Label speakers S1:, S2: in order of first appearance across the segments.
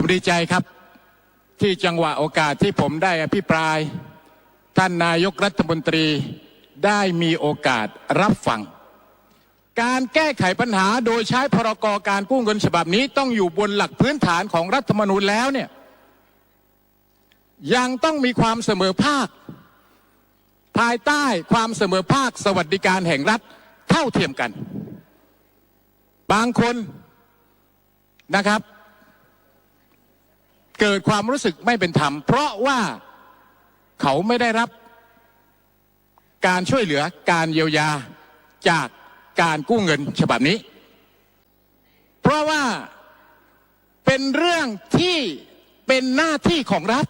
S1: ผมดีใจครับที่จังหวะโอกาสที่ผมได้อภิปราย ท่านนายกรัฐมนตรีได้มีโอกาสรับฟัง การแก้ไขปัญหาโดยใช้พรกการกู้เงินฉบับนี้ต้องอยู่บนหลักพื้นฐานของรัฐธรรมนูญแล้วเนี่ยยังต้องมีความเสมอภาค ภายใต้ความเสมอภาคสวัสดิการแห่งรัฐเท่าเทียมกัน บางคนนะครับ เกิดความรู้สึกไม่เป็นธรรม เพราะว่าเขาไม่ได้รับการช่วยเหลือการเยียวยาจากการกู้เงินฉบับนี้ เพราะว่าเป็นเรื่องที่เป็นหน้าที่ของรัฐ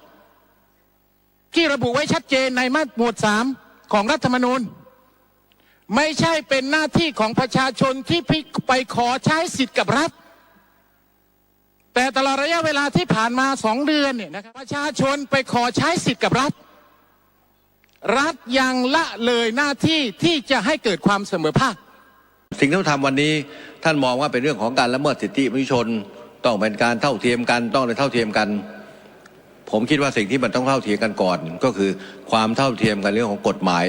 S1: ที่ระบุไว้ชัดเจนในมาตราหมวดสามของรัฐธรรมนูญ ไม่ใช่เป็นหน้าที่ของประชาชนที่ไปขอใช้สิทธิ์กับรัฐ แต่ตลอดระยะเวลาที่ผ่านมาสองเดือนเนี่ยนะครับประชาชนไปขอใช้สิทธิ์กับรัฐ รัฐยังละเลยหน้าที่ที่จะให้เกิดความเสมอภาค
S2: สิ่งที่เราทำวันนี้ท่านมองว่าเป็นเรื่องของการละเมิดสิทธิมนุษยชน ต้องเป็นการเท่าเทียมกันต้องเลยเท่าเทียมกัน ผมคิดว่าสิ่งที่มันต้องเท่าเทียมกันก่อน ก็คือความเท่าเทียมกันเรื่องของกฎหมาย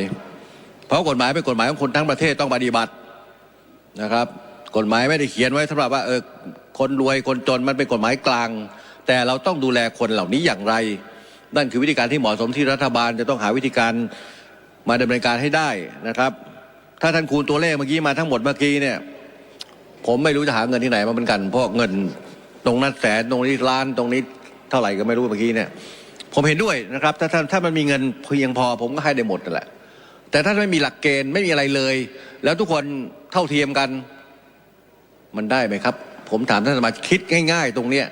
S2: เพราะกฎหมายเป็นกฎหมายของคนทั้งประเทศต้องปฏิบัตินะครับ กฎหมายไม่ได้เขียนไว้สำหรับว่าเออ คนรวยคนจนมันเป็นกฎหมายกลาง แต่เราต้องดูแลคนเหล่านี้อย่างไร นั่นคือวิธีการที่เหมาะสมที่รัฐบาลจะต้องหาวิธีการมาดำเนินการให้ได้นะครับ ถ้าท่านคูณตัวเลขเมื่อกี้มาทั้งหมดเมื่อกี้เนี่ย ผมไม่รู้จะหาเงินที่ไหนมาเหมือนกันเพราะเงินตรงนั้นแสนตรงนี้ล้านตรงนี้เท่าไหร่ก็ไม่รู้เมื่อกี้เนี่ย ผมเห็นด้วยนะครับ ถ้าถ้านถ้ามันมีเงินเพียงพอ ผมก็ให้ได้หมดนั่นแหละ แต่ถ้าไม่มีหลักเกณฑ์ไม่มีอะไรเลย แล้วทุกคนเท่าเทียมกัน มันได้ไหมครับ ผมถามท่านสมาชิกคิดง่าย ๆ ตรงเนี้ย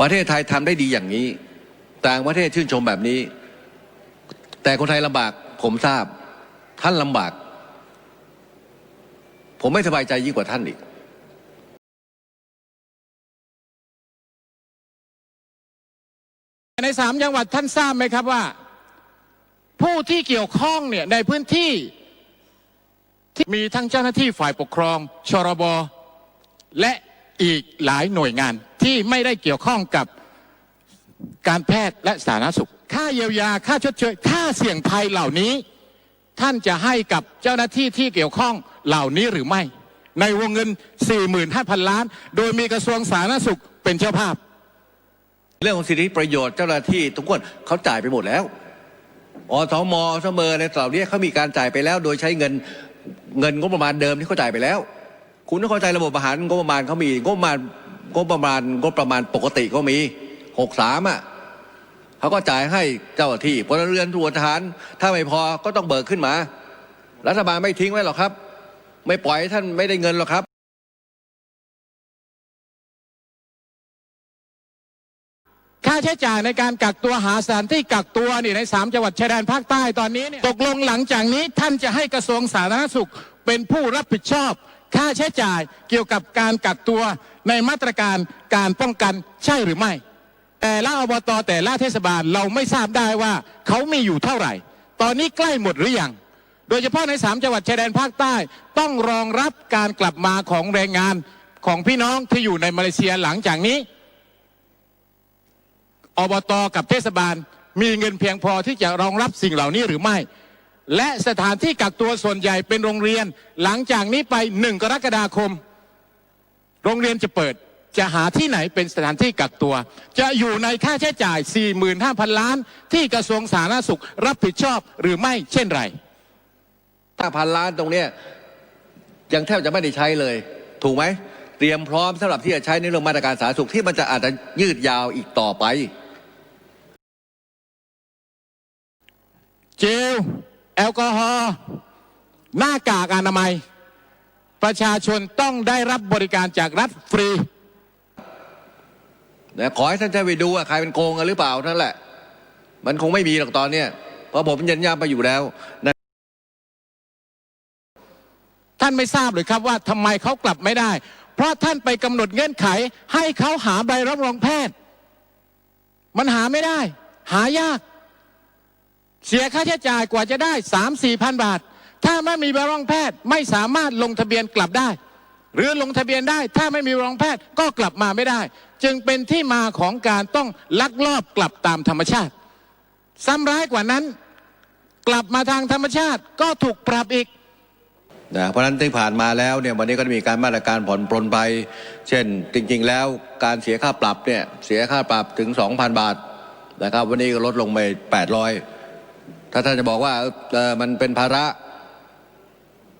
S2: ประเทศไทยทำได้ดีอย่างนี้ ต่างประเทศชื่นชมแบบนี้ แต่คนไทยลำบาก ผมทราบ ท่านลำบาก ผมไม่สบายใจยิ่งกว่าท่านอีก
S1: ในสามจังหวัดท่านทราบไหมครับว่า ผู้ที่เกี่ยวข้องเนี่ยในพื้นที่ที่มีทั้งเจ้าหน้าที่ฝ่ายปกครองชรบ และอีกหลายหน่วยงานที่ไม่ได้เกี่ยวข้องกับการแพทย์และสาธารณสุข ค่าเยียวยาค่าชดเชยค่าเสี่ยงภัยเหล่านี้ ท่านจะให้กับเจ้าหน้าที่ที่เกี่ยวข้องเหล่านี้หรือไม่ ในวงเงิน 45,000 ล้าน โดยมีกระทรวงสาธารณสุขเป็นเจ้าภาพ
S2: เรื่องของสิทธิประโยชน์เจ้าหน้าที่ทุกคนเขาจ่ายไปหมดแล้วอสมอสมในเหล่านี้เขามีการจ่ายไปแล้ว โดยใช้เงินเงินงบประมาณเดิมที่เขาจ่ายไปแล้ว คุณต้องเข้าใจระบบอาหารงบประมาณเขามีงบประมาณงบประมาณงบประมาณปกติก็มีหกสามอะเขาก็จ่ายให้เจ้าหน้าที่พลเรือนตรวจทหาร ถ้าไม่พอก็ต้องเบิกขึ้นมา รัฐบาลไม่ทิ้งไว้หรอกครับ ไม่ปล่อยท่านไม่ได้เงินหรอกครับ
S1: ค่าใช้จ่ายในการกักตัวหาสถานที่กักตัวนี่ในสามจังหวัดชายแดนภาคใต้ตอนนี้เนี่ยตกลงหลังจากนี้ท่านจะให้กระทรวงสาธารณสุขเป็นผู้รับผิดชอบ ค่าใช้จ่ายเกี่ยวกับการกักตัวในมาตรการการป้องกันใช่หรือไม่ แต่ละอบตแต่ละเทศบาลเราไม่ทราบได้ว่าเขามีอยู่เท่าไหร่ ตอนนี้ใกล้หมดหรือยังโดยเฉพาะในสามจังหวัดชายแดนภาคใต้ต้องรองรับการกลับมาของแรงงานของพี่น้องที่อยู่ในมาเลเซียหลังจากนี้ อบตกับเทศบาลมีเงินเพียงพอที่จะรองรับสิ่งเหล่านี้หรือไม่ และสถานที่กักตัวส่วนใหญ่เป็นโรงเรียน หลังจากนี้ไปหนึ่งกรกฎาคม โรงเรียนจะเปิดจะหาที่ไหนเป็นสถานที่กักตัว จะอยู่ในค่าใช้จ่าย 45,000 ล้าน ที่กระทรวงสาธารณสุขรับผิดชอบหรือไม่เช่นไร
S2: ห้าพันล้านตรงเนี้ยยังแทบจะไม่ได้ใช้เลย ถูกไหม เตรียมพร้อมสำหรับที่จะใช้ในเรื่องมาตรการสาธารณสุขที่มันจะอาจจะยืดยาวอีกต่อไป
S1: เจล แอลกอฮอล์หน้ากากอนามัย ประชาชนต้องได้รับบริการจากรัฐฟรี
S2: นะขอให้ท่านช่วยไปดูว่าใครเป็นโกงกันหรือเปล่านั่นแหละ มันคงไม่มีหรอกตอนเนี้ยเพราะผมยันยามไปอยู่แล้วนะ
S1: ท่านไม่ทราบหรือครับว่าทำไมเขากลับไม่ได้ เพราะท่านไปกำหนดเงื่อนไข ให้เขาหาใบรับรองแพทย์ มันหาไม่ได้ หายาก เสียค่าใช้จ่ายกว่าจะได้สามสี่พันบาท ถ้าไม่มีใบรองแพทย์ไม่สามารถลงทะเบียนกลับได้ หรือลงทะเบียนได้ถ้าไม่มีรองแพทย์ก็กลับมาไม่ได้ จึงเป็นที่มาของการต้องลักลอบกลับตามธรรมชาติ ซ้ำร้ายกว่านั้น กลับมาทางธรรมชาติก็ถูกปรับอีก
S2: นะเพราะฉะนั้นที่ผ่านมาแล้วเนี่ยวันนี้ก็มีการมาตรการผ่อนปลนไป เช่น จริง ๆ แล้วการเสียค่าปรับเนี่ยเสียค่าปรับถึง 2,000 บาทนะครับวันนี้ก็ลดลงไป 800 ถ้าท่านจะบอกว่ามันเป็นภาระ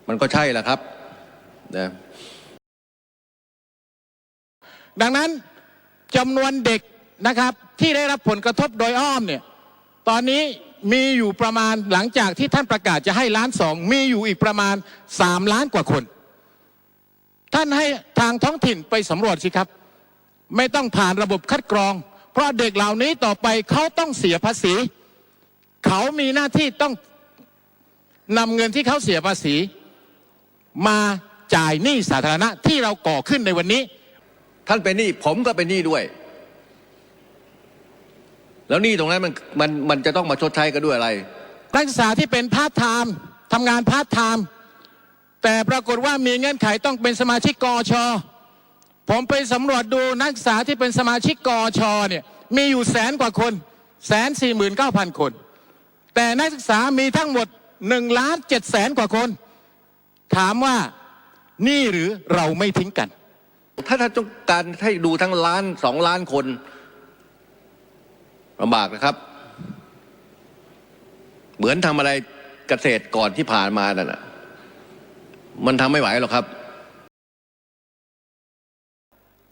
S2: มันก็ใช่แหละครับนะ
S1: ดังนั้นจำนวนเด็กนะครับ ที่ได้รับผลกระทบโดยอ้อมเนี่ยตอนนี้มีอยู่ประมาณหลังจากที่ท่านประกาศจะให้ล้านสองมีอยู่อีกประมาณสามล้านกว่าคน ท่านให้ทางท้องถิ่นไปสำรวจสิครับ ไม่ต้องผ่านระบบคัดกรอง เพราะเด็กเหล่านี้ต่อไปเขาต้องเสียภาษี เขามีหน้าที่ต้องนำเงินที่เขาเสียภาษี มาจ่ายหนี้สาธารณะที่เราก่อขึ้นในวันนี้
S2: ท่านเป็นหนี้ผมก็เป็นหนี้ด้วย แล้วหนี้ตรงนั้นมันมันมันจะต้องมาชดใช้กันด้วยอะไร
S1: นักศึกษาที่เป็นพาร์ทไทม์ทำงานพาร์ทไทม์แต่ปรากฏว่ามีเงื่อนไขต้องเป็นสมาชิกกอชผมไปสำรวจดูนักศึกษาที่เป็นสมาชิกกอชเนี่ยมีอยู่แสนกว่าคนแสนสี่หมื่นเก้าพันคน แต่นักศึกษามีทั้งหมดหนึ่งล้านเจ็ดแสนกว่าคน ถามว่านี่หรือเราไม่ทิ้งกัน
S2: ถ้าท่านต้องการให้ดูทั้งล้านสองล้านคนลำบากนะครับ เหมือนทำอะไรเกษตรก่อนที่ผ่านมานั่นน่ะมันทำไม่ไหวหรอกครับ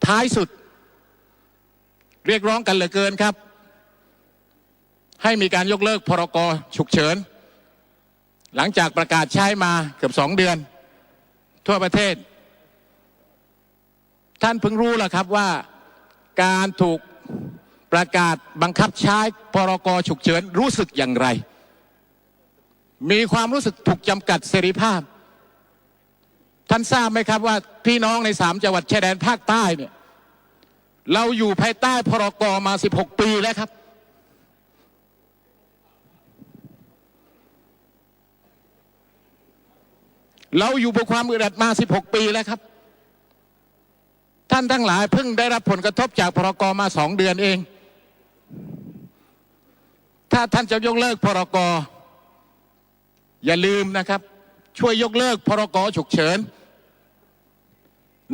S1: ท้ายสุด เรียกร้องกันเหลือเกินครับ ให้มีการยกเลิกพรกฉุกเฉิน หลังจากประกาศใช้มาเกือบสองเดือน ทั่วประเทศ ท่านเพิ่งรู้แล้วครับว่าการถูกประกาศบังคับใช้พรกฉุกเฉินรู้สึกอย่างไร มีความรู้สึกถูกจำกัดเสรีภาพ ท่านทราบไหมครับว่าพี่น้องในสามจังหวัดชายแดนภาคใต้เนี่ยเราอยู่ภายใต้พรกมา 16 ปีแล้วครับ เราอยู่บนความอึดอัดมา 16 ปีแล้วครับ ท่านทั้งหลายเพิ่งได้รับผลกระทบจากพรกมาสองเดือนเอง ถ้าท่านจะยกเลิกพรกอย่าลืมนะครับ ช่วยยกเลิกพรกฉุกเฉิน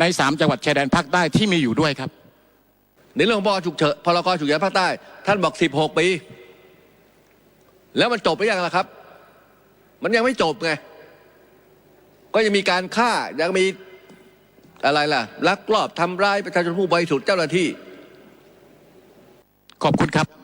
S1: ในสามจังหวัดชายแดนภาคใต้ที่มีอยู่ด้วยครับ
S2: ในเรื่องของพรกฉุกเฉินพรกฉุกเฉินภาคใต้ ท่านบอกสิบหกปี แล้วมันจบหรือยังล่ะครับ มันยังไม่จบไง ก็ยังมีการฆ่ายังมีอะไรล่ะลักลอบทำร้ายประชาชนผู้บริสุทธิ์เจ้าหน้าที่
S1: ขอบคุณครับ